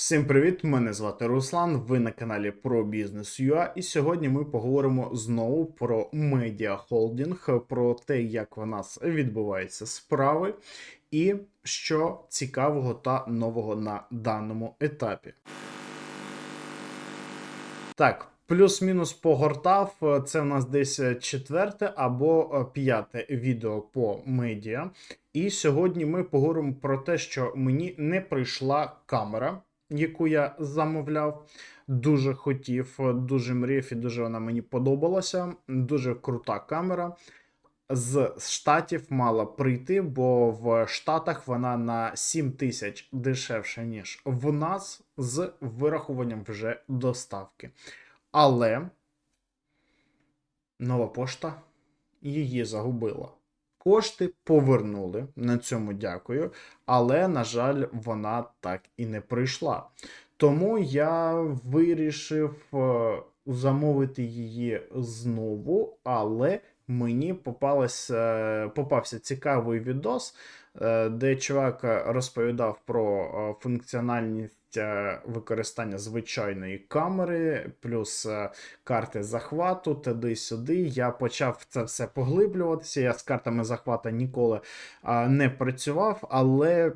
Всім привіт! Мене звати Руслан. Ви на каналі про бізнес UA, і сьогодні ми поговоримо знову про медіа холдинг, про те, як в нас відбуваються справи, і що цікавого та нового на даному етапі. Так, плюс-мінус погортав. Це в нас десь четверте або п'яте відео по медіа. І сьогодні ми поговоримо про те, що мені не прийшла камера, яку я замовляв. Дуже хотів, дуже мріяв і дуже вона мені подобалася. Дуже крута камера. З штатів мала прийти, бо в Штатах вона на 7 тисяч дешевше, ніж в нас, з вирахуванням вже доставки. Але нова пошта її загубила. Кошти повернули, на цьому дякую, але, на жаль, вона так і не прийшла. Тому я вирішив е, замовити її знову, але мені попалась, е, попався цікавий відос, е, де чувак розповідав про функціональність використання звичайної камери, плюс е, карти захвату, туди-сюди. Я почав це все поглиблюватися. Я з картами захвату ніколи е, не працював, але,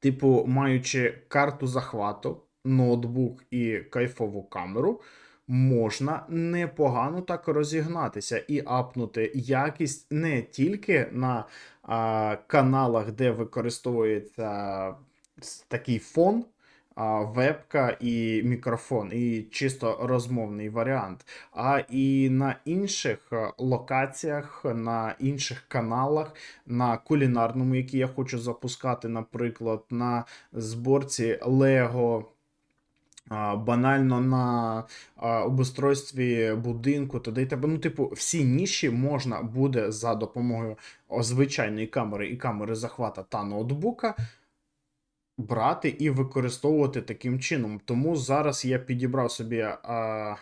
типу, маючи карту захвату, ноутбук і кайфову камеру. Можна непогано так розігнатися і апнути якість не тільки на а, каналах, де використовується такий фон, а, вебка і мікрофон, і чисто розмовний варіант, а і на інших е, локаціях, на інших каналах, на кулінарному, який я хочу запускати, наприклад, на зборці Лего. Банально на обустройстві будинку, туди тебе. Ну, типу, всі ніші можна буде за допомогою звичайної камери і камери захвата та ноутбука брати і використовувати таким чином. Тому зараз я підібрав собі а,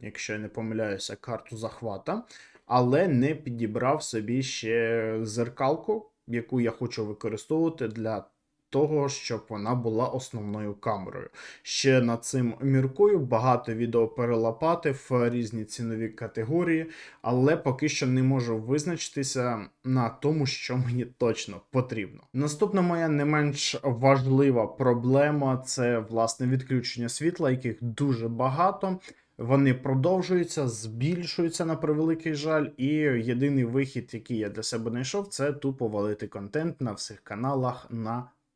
якщо я не помиляюся, карту захвата, але не підібрав собі ще зеркалку, яку я хочу використовувати для того, щоб вона була основною камерою. Ще над цим міркую, багато відео перелопатив в різні цінові категорії, але поки що не можу визначитися на тому, що мені точно потрібно. Наступна моя не менш важлива проблема це власне відключення світла, яких дуже багато. Вони продовжуються, збільшуються на превеликий жаль, і єдиний вихід, який я для себе знайшов, це тупо валити контент на всіх каналах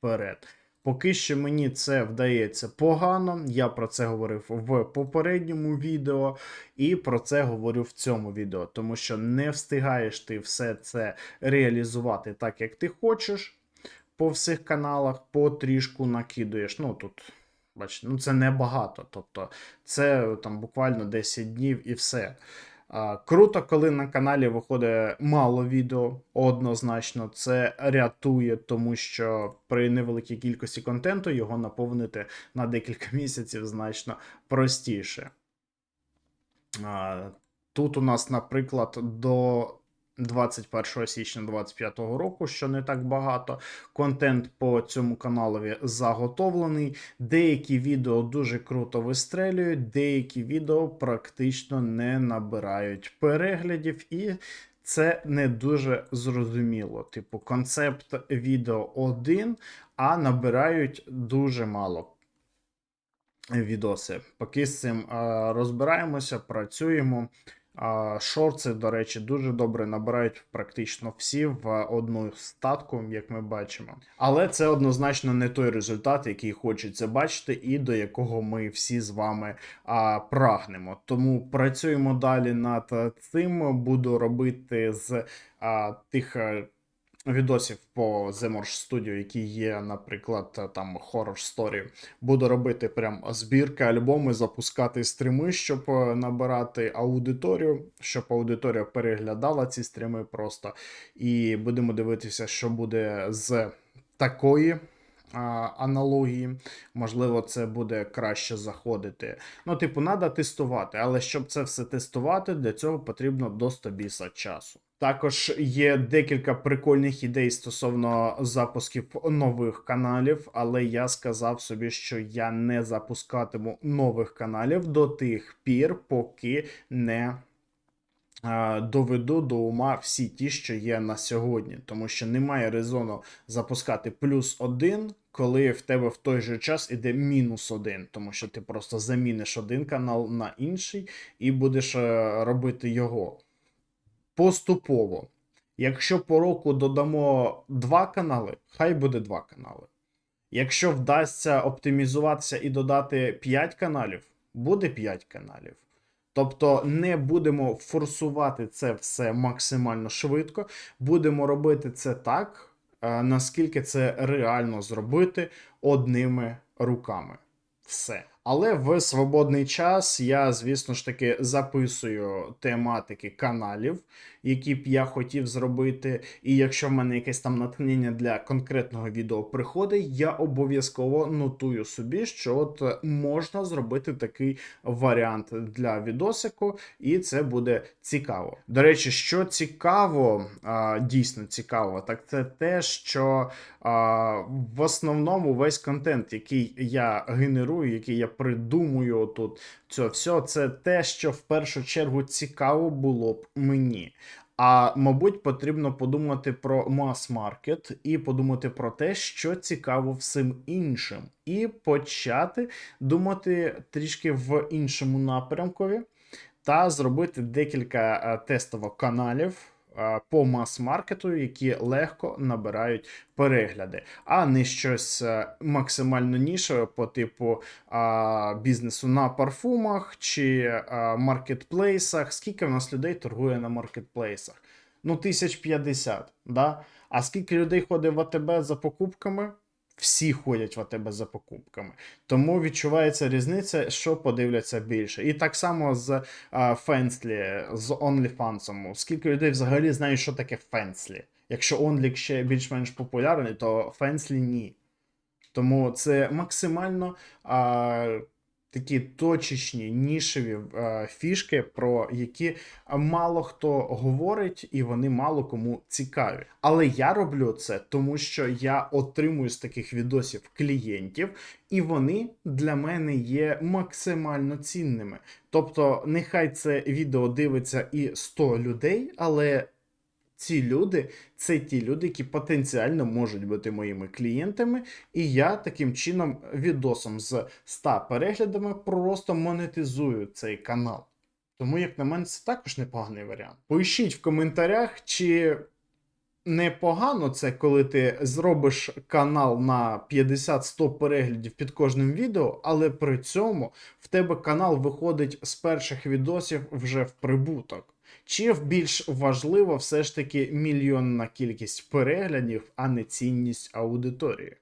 наперед. Поки що мені це вдається погано. Я про це говорив в попередньому відео, і про це говорю в цьому відео, тому що не встигаєш ти все це реалізувати так, як ти хочеш. По всіх каналах потрішку накидуєш. Ну тут, бачите, ну це небагато. Тобто, це там буквально 10 днів і все. Круто, коли на каналі виходить мало відео, однозначно, це рятує, тому що при невеликій кількості контенту його наповнити на декілька місяців значно простіше. Тут у нас, наприклад, до 21 січня 2025 року, що не так багато. Контент по цьому каналові заготовлений. Деякі відео дуже круто вистрелюють, деякі відео практично не набирають переглядів, і це не дуже зрозуміло. Типу, концепт відео один, а набирають дуже мало відоси. Поки з цим розбираємося, працюємо. А, Шорти, до речі, дуже добре набирають практично всі в одну статку, як ми бачимо. Але це однозначно не той результат, який хочеться бачити, і до якого ми всі з вами а, прагнемо. Тому працюємо далі над цим. Буду робити з а, тих. Відосів по The Morse Studio, які є, наприклад, там Horror Story. Буду робити прям збірки, альбоми, запускати стріми, щоб е, набирати аудиторію, щоб аудиторія переглядала ці стріми просто. І будемо дивитися, що буде з такої. Аналогії, можливо, це буде краще заходити. Ну, типу, треба тестувати, але щоб це все тестувати, для цього потрібно до 100 біса часу. Також є декілька прикольних ідей стосовно запусків нових каналів, але я сказав собі, що я не запускатиму нових каналів до тих пір, поки не е, доведу до ума всі ті, що є на сьогодні, тому що немає резону запускати плюс один, коли в тебе в той же час іде мінус один, тому що ти просто заміниш один канал на інший і будеш е, робити його поступово. Якщо по року додамо два канали, хай буде два канали. Якщо вдасться оптимізуватися і додати 5 каналів, буде 5 каналів. Тобто не будемо форсувати це все максимально швидко, будемо робити це так, е, наскільки це реально зробити одними руками. Все. Але в свободний час я, звісно ж таки, записую тематики каналів, які б я хотів зробити. І якщо в мене якесь там натхнення для конкретного відео приходить, я обов'язково нотую собі, що от можна зробити такий варіант для відосику, і це буде цікаво. До речі, що цікаво, дійсно цікаво, так це те, що в основному весь контент, який я генерую, який я придумую тут, це все, це те, що в першу чергу цікаво було б мені. А мабуть, потрібно подумати про мас-маркет і подумати про те, що цікаво всім іншим, і почати думати трішки в іншому напрямкові, та зробити декілька е, тестово каналів по мас-маркету, які легко набирають перегляди, а не щось е, максимально нішеве по типу а, бізнесу на парфумах чи а, маркетплейсах. Скільки в нас людей торгує на маркетплейсах? Ну, 1050, да? А скільки людей ходить в АТБ за покупками? Всі ходять в тебе за покупками. Тому відчувається різниця, що подивляться більше. І так само з Фенслі, з OnlyFans. Скільки людей взагалі знають, що таке Фенслі? Якщо онлік ще більш-менш популярний, то Фенслі ні. Тому це максимально а, такі точечні, нішеві а, фішки, про які мало хто говорить, і вони мало кому цікаві. Але я роблю це, тому що я отримую з таких відосів клієнтів, і вони для мене є максимально цінними. Тобто, нехай це відео дивиться і 100 людей, але ці люди це ті люди, які потенціально можуть бути моїми клієнтами, і я таким чином відосом з 100 переглядами просто монетизую цей канал. Тому, як на мене, це також непоганий варіант. Пишіть в коментарях, чи непогано це, коли ти зробиш канал на 50-100 переглядів під кожним відео, але при цьому в тебе канал виходить з перших відосів вже в прибуток. Чи більш важлива все ж таки мільйонна кількість переглядів, а не цінність аудиторії?